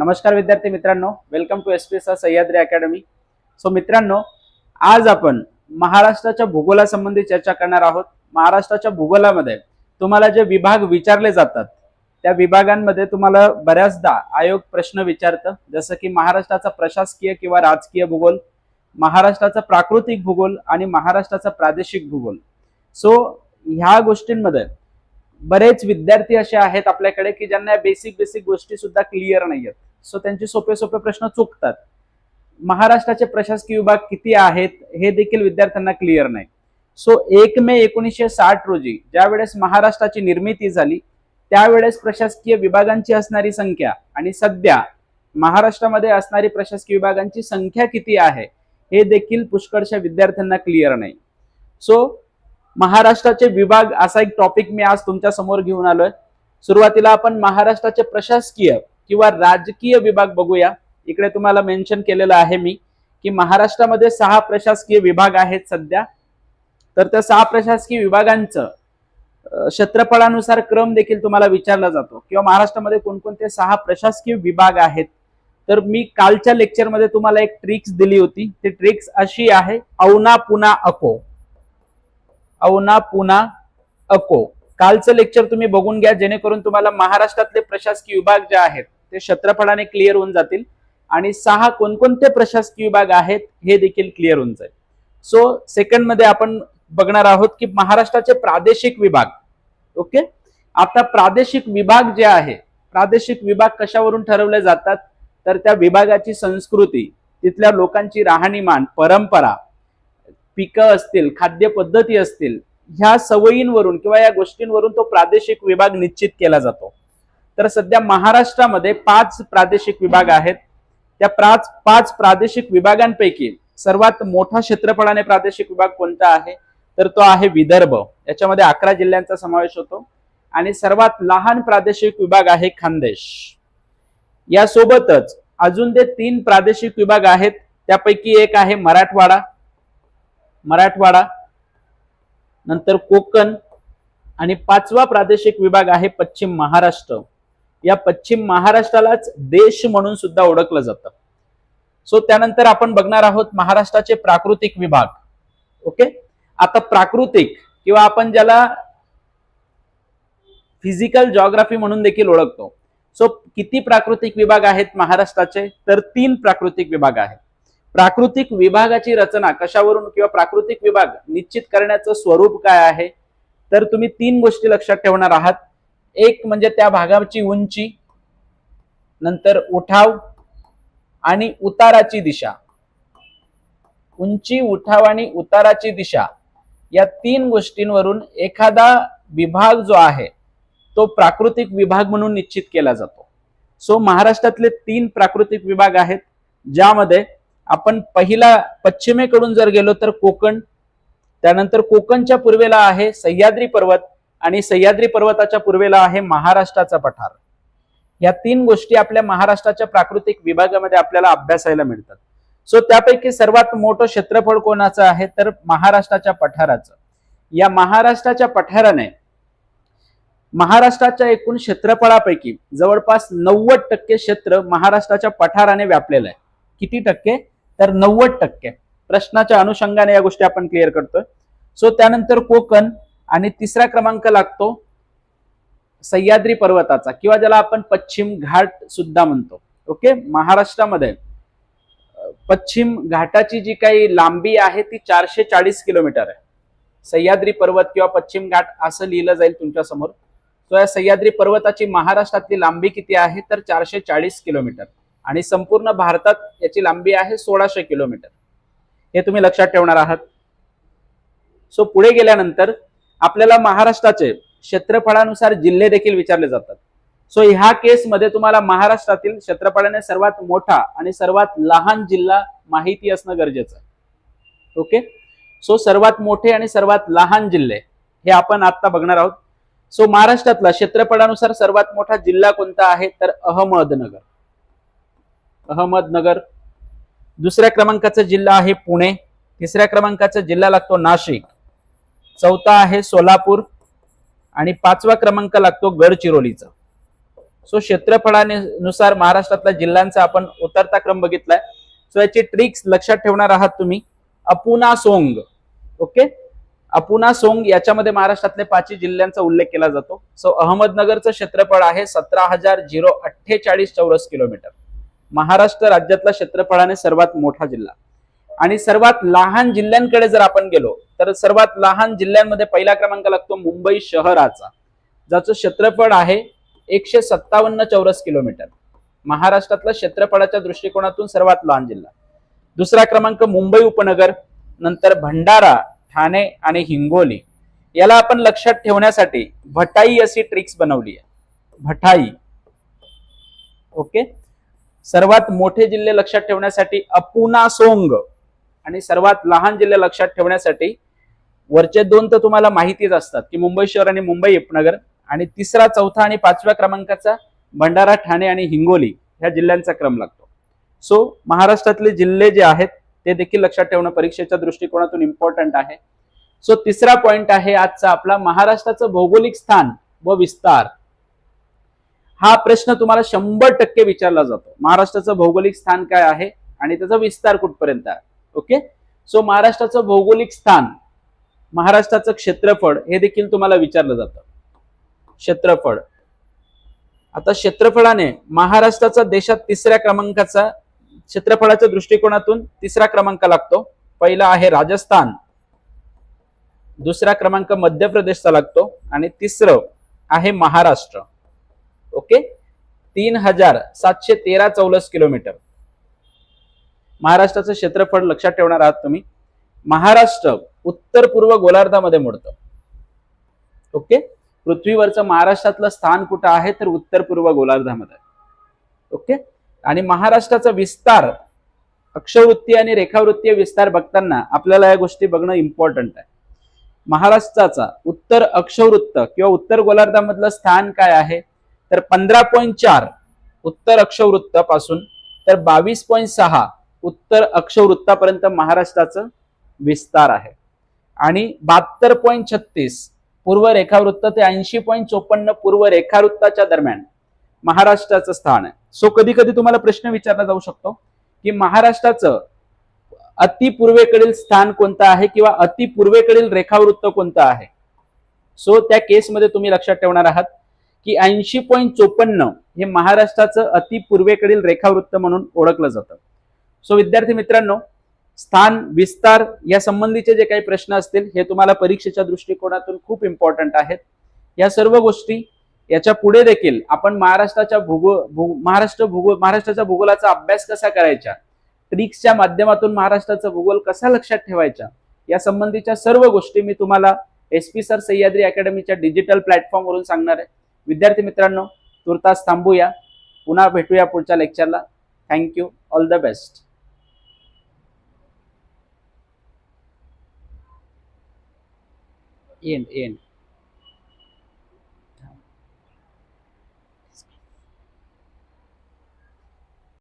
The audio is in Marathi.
नमस्कार विद्यार्थी मित्रांनो. Welcome to S P S Sahyadri academy so मित्रांनो आज आपण महाराष्ट्राच्या भूगोलासंबंधी चर्चा करणार आहोत. महाराष्ट्राच्या भूगोलामध्ये तुम्हाला जे विभाग विचारले जातात त्या विभागांमध्ये तुम्हाला बऱ्याचदा आयोग प्रश्न विचारतं. जसं की महाराष्ट्राचा प्रशासकीय किंवा राजकीय भूगोल महाराष्ट्राचा प्राकृतिक भूगोल आणि महाराष्ट्राचा प्रादेशिक भूगोल. सो ह्या गोष्टींमध्ये बरेच विद्यार्थी असे आहेत आपल्याकडे की ज्यांना बेसिक बेसिक गोष्टी सुद्धा क्लिअर नाही आहेत सो त्यांचे सोपे सोपे प्रश्न चुकतात. महाराष्ट्राचे प्रशासकीय विभाग किती आहेत हे देखील विद्यार्थ्यांना क्लिअर नाही. सो एक मे एकोणीसशे साठ रोजी ज्यावेळेस महाराष्ट्राची निर्मिती झाली त्यावेळेस प्रशासकीय विभागांची असणारी संख्या आणि सध्या महाराष्ट्रामध्ये असणारी प्रशासकीय विभागांची संख्या किती आहे हे देखील पुष्कळशा विद्यार्थ्यांना क्लिअर नाही. सो महाराष्ट्राचे विभाग असा एक टॉपिक मी आज तुमच्यासमोर घेऊन आलोय. सुरुवातीला आपण महाराष्ट्राचे प्रशासकीय किंवा राजकीय विभाग बघूया. इकडे तुम्हाला मेन्शन केलेलं आहे मी की महाराष्ट्रामध्ये सहा प्रशासकीय विभाग आहेत सध्या. तर त्या सहा प्रशासकीय विभागांचं क्षेत्रफळानुसार क्रम देखील तुम्हाला विचारला जातो. किंवा महाराष्ट्रामध्ये कोणकोणते सहा प्रशासकीय विभाग आहेत. तर मी कालच्या लेक्चरमध्ये तुम्हाला एक ट्रिक्स दिली होती. ती ट्रिक्स अशी आहे औना पुना अको. औना पुना अको. कालचं लेक्चर तुम्ही बघून घ्या जेणेकरून तुम्हाला महाराष्ट्रातले प्रशासकीय विभाग जे आहेत ते क्षेत्रफळाने क्लिअर होऊन जातील. आणि सहा कोणकोणते प्रशासकीय विभाग आहेत हे देखील क्लिअर होऊन जाईल. सो सेकंडमध्ये आपण बघणार आहोत की महाराष्ट्राचे प्रादेशिक विभाग. ओके आता प्रादेशिक विभाग जे आहे प्रादेशिक विभाग कशावरून ठरवले जातात? तर त्या विभागाची संस्कृती तिथल्या लोकांची राहणीमान परंपरा पिकं असतील खाद्य पद्धती असतील ह्या सवयींवरून किंवा या गोष्टींवरून तो प्रादेशिक विभाग निश्चित केला जातो. तर सध्या महाराष्ट्रामध्ये पाच प्रादेशिक विभाग आहेत. त्या पाच पाच प्रादेशिक विभागांपैकी सर्वात मोठा क्षेत्रफळाने प्रादेशिक विभाग कोणता आहे? तर तो आहे विदर्भ. याच्यामध्ये अकरा जिल्ह्यांचा समावेश होतो. आणि सर्वात लहान प्रादेशिक विभाग आहे खानदेश. यासोबतच अजून ते तीन प्रादेशिक विभाग आहेत त्यापैकी एक आहे मराठवाडा मराठवाडा नंतर कोकण आणि पाचवा प्रादेशिक विभाग आहे पश्चिम महाराष्ट्र. या पश्चिम महाराष्ट्रालाच देश म्हणून सुद्धा ओळखलं जातं. सो त्यानंतर आपण बघणार आहोत महाराष्ट्राचे प्राकृतिक विभाग. ओके आता प्राकृतिक किंवा आपण ज्याला फिजिकल जॉग्राफी म्हणून देखील ओळखतो. सो किती प्राकृतिक विभाग आहेत महाराष्ट्राचे? तर तीन प्राकृतिक विभाग आहेत. प्राकृतिक विभागाची रचना कशावरून किंवा प्राकृतिक विभाग निश्चित करण्याचं स्वरूप काय आहे? तर तुम्ही तीन गोष्टी लक्षात ठेवणार आहात. एक म्हणजे त्या भागाची उंची नंतर उठाव आणि उताराची दिशा. उंची उठाव आणि उताराची दिशा या तीन गोष्टींवरून एखादा विभाग जो आहे तो प्राकृतिक विभाग म्हणून निश्चित केला जातो. सो महाराष्ट्रातले तीन प्राकृतिक विभाग आहेत ज्यामध्ये आपण पहिला पश्चिमेकडून जर गेलो तर कोकण त्यानंतर कोकणच्या पूर्वेला आहे सह्याद्री पर्वत आणि सह्याद्री पर्वताच्या पूर्वेला आहे महाराष्ट्राचा पठार. या तीन गोष्टी आपल्या महाराष्ट्राच्या प्राकृतिक विभागामध्ये आपल्याला अभ्यासायला मिळतात. सो त्यापैकी सर्वात मोठं क्षेत्रफळ कोणाचं आहे? तर महाराष्ट्राच्या पठाराचं. या महाराष्ट्राच्या पठाराने महाराष्ट्राच्या एकूण क्षेत्रफळापैकी जवळपास नव्वद टक्के क्षेत्र महाराष्ट्राच्या पठाराने व्यापलेलं आहे. किती टक्के? तर नव्वद टक्के. प्रश्नाच्या अनुषंगाने या गोष्टी आपण क्लिअर करतोय. सो त्यानंतर कोकण आणि तिसरा क्रमांक लागतो सह्याद्री पर्वताचा किंवा ज्याला आपण पश्चिम घाट सुद्धा म्हणतो. ओके महाराष्ट्रामध्ये पश्चिम घाटाची जी काही लांबी आहे ती चारशे चाळीस किलोमीटर आहे. सह्याद्री पर्वत किंवा पश्चिम घाट असं लिहिलं जाईल तुमच्यासमोर. तो या सह्याद्री पर्वताची महाराष्ट्रातली लांबी किती आहे? तर चारशे चाळीस किलोमीटर. आणि संपूर्ण भारतात याची लांबी आहे सोळाशे किलोमीटर. हे तुम्ही लक्षात ठेवणार आहात. सो पुढे गेल्यानंतर आपल्याला महाराष्ट्राचे क्षेत्रफळानुसार जिल्हे देखील विचारले जातात. सो ह्या केसमध्ये तुम्हाला महाराष्ट्रातील क्षेत्रफळाने सर्वात मोठा आणि सर्वात लहान जिल्हा माहिती असणं गरजेचं आहे. ओके सो सर्वात मोठे आणि सर्वात लहान जिल्हे हे आपण आता बघणार आहोत. सो महाराष्ट्रातला क्षेत्रफळानुसार सर्वात मोठा जिल्हा कोणता आहे? तर अहमदनगर. अहमदनगर. दुसऱ्या क्रमांकाचा जिल्हा आहे पुणे. तिसऱ्या क्रमांकाचा जिल्हा लागतो नाशिक. चौथा आहे सोलापूर आणि पाचवा क्रमांक लागतो गडचिरोलीचा. सो क्षेत्रफळाने नुसार महाराष्ट्रातल्या जिल्ह्यांचा आपण उतरता क्रम बघितलाय. सो याची ट्रिक्स लक्षात ठेवणार आहात तुम्ही. अपुना सोंग. ओके अपुना सोंग याच्यामध्ये महाराष्ट्रातले पाचही जिल्ह्यांचा उल्लेख केला जातो. सो अहमदनगरचं क्षेत्रफळ आहे सतरा हजार झिरो अठ्ठेचाळीस चौरस किलोमीटर. महाराष्ट्र राज्यातला क्षेत्रफळाने सर्वात मोठा जिल्हा. आणि सर्वात लहान जिल्ह्यांकडे जर आपण गेलो तर सर्वात लहान जिल्ह्यांमध्ये पहिला क्रमांक लागतो मुंबई शहराचा ज्याचं क्षेत्रफळ आहे एकशे सत्तावन्न चौरस किलोमीटर. महाराष्ट्रातल्या क्षेत्रफळाच्या दृष्टिकोनातून सर्वात लहान जिल्हा. दुसरा क्रमांक मुंबई उपनगर नंतर भंडारा ठाणे आणि हिंगोली. याला आपण लक्षात ठेवण्यासाठी भटाई अशी ट्रिक्स बनवली आहे. भटाई. ओके? सर्वात मोठे जिल्हे लक्षात ठेवण्यासाठी अपुना सोंग आणि सर्वात लहान जिल्हे लक्षात ठेवण्यासाठी वरचे दोन तर तुम्हाला माहितीच असतात की मुंबई शहर आणि मुंबई उपनगर आणि तिसरा चौथा आणि पाचव्या क्रमांकाचा भंडारा ठाणे आणि हिंगोली ह्या जिल्ह्यांचा क्रम लागतो. सो महाराष्ट्रातले जिल्हे जे आहेत ते देखील लक्षात ठेवणं परीक्षेच्या दृष्टिकोनातून इम्पॉर्टंट आहे. सो तिसरा पॉइंट आहे आजचा आपला महाराष्ट्राचं भौगोलिक स्थान व विस्तार. हा प्रश्न तुम्हाला शंभर टक्के विचारला जातो. महाराष्ट्राचं भौगोलिक स्थान काय आहे आणि त्याचा विस्तार कुठपर्यंत आहे? ओके सो महाराष्ट्राचं भौगोलिक स्थान महाराष्ट्राचं क्षेत्रफळ हे देखील तुम्हाला विचारलं जातं. क्षेत्रफळ. आता क्षेत्रफळाने महाराष्ट्राचा देशात तिसऱ्या क्रमांकाचा क्षेत्रफळाच्या दृष्टिकोनातून तिसरा क्रमांक लागतो. पहिला आहे राजस्थान. दुसरा क्रमांक मध्य प्रदेशचा लागतो आणि तिसरं आहे महाराष्ट्र. ओके? तीन हजार सातशे तेरा चौलस किलोमीटर. महाराष्ट्राचं क्षेत्रफळ लक्षात ठेवणार आहात तुम्ही. महाराष्ट्र उत्तर पूर्व गोलार्धामध्ये मोडतं. ओके? पृथ्वीवरचं महाराष्ट्रातलं स्थान कुठं आहे? तर उत्तर पूर्व गोलार्धामध्ये. ओके? आणि महाराष्ट्राचा विस्तार अक्षवृत्तीय आणि रेखावृत्तीय विस्तार बघताना आपल्याला या गोष्टी बघणं इम्पॉर्टंट आहे. महाराष्ट्राचा उत्तर अक्षवृत्त किंवा उत्तर गोलार्धामधलं स्थान काय आहे? तर पंधरा पॉईंट चार उत्तर अक्षवृत्तापासून तर बावीस पॉईंट सहा उत्तर अक्षवृत्तापर्यंत महाराष्ट्राचं विस्तार आहे. आणि बहात्तर पॉईंट छत्तीस पूर्व रेखावृत्त ते ऐंशी पॉईंट चोपन्न पूर्व रेखावृत्ताच्या दरम्यान महाराष्ट्राचं स्थान आहे. सो कधी कधी तुम्हाला प्रश्न विचारला जाऊ शकतो की महाराष्ट्राचं अति पूर्वेकडील स्थान कोणतं आहे किंवा अति पूर्वेकडील रेखावृत्त कोणतं आहे? सो त्या केसमध्ये तुम्ही लक्षात ठेवणार आहात की ऐंशी पॉईंट चोपन्न हे महाराष्ट्राचं अति पूर्वेकडील रेखावृत्त म्हणून ओळखलं जातं. सो विद्यार्थी मित्रांनो स्थान विस्तार या संबंधीचे जे काही प्रश्न असतील हे तुम्हाला परीक्षेच्या दृष्टिकोनातून खूप इम्पॉर्टंट आहेत. या सर्व गोष्टी याच्यापुढे देखील आपण महाराष्ट्राच्या भूगोल महाराष्ट्र भूगोल महाराष्ट्राच्या भूगोलाचा अभ्यास कसा करायचा? ट्रिक्सच्या माध्यमातून महाराष्ट्राचा भूगोल कसा लक्षात ठेवायचा? या संबंधीच्या सर्व गोष्टी मी तुम्हाला एस पी सर सह्याद्री अकॅडमीच्या डिजिटल प्लॅटफॉर्मवरून सांगणार आहे. विद्यार्थी मित्रांनो तुर्तास थांबूया. पुन्हा भेटूया पुढच्या लेक्चरला. Thank you all the best in in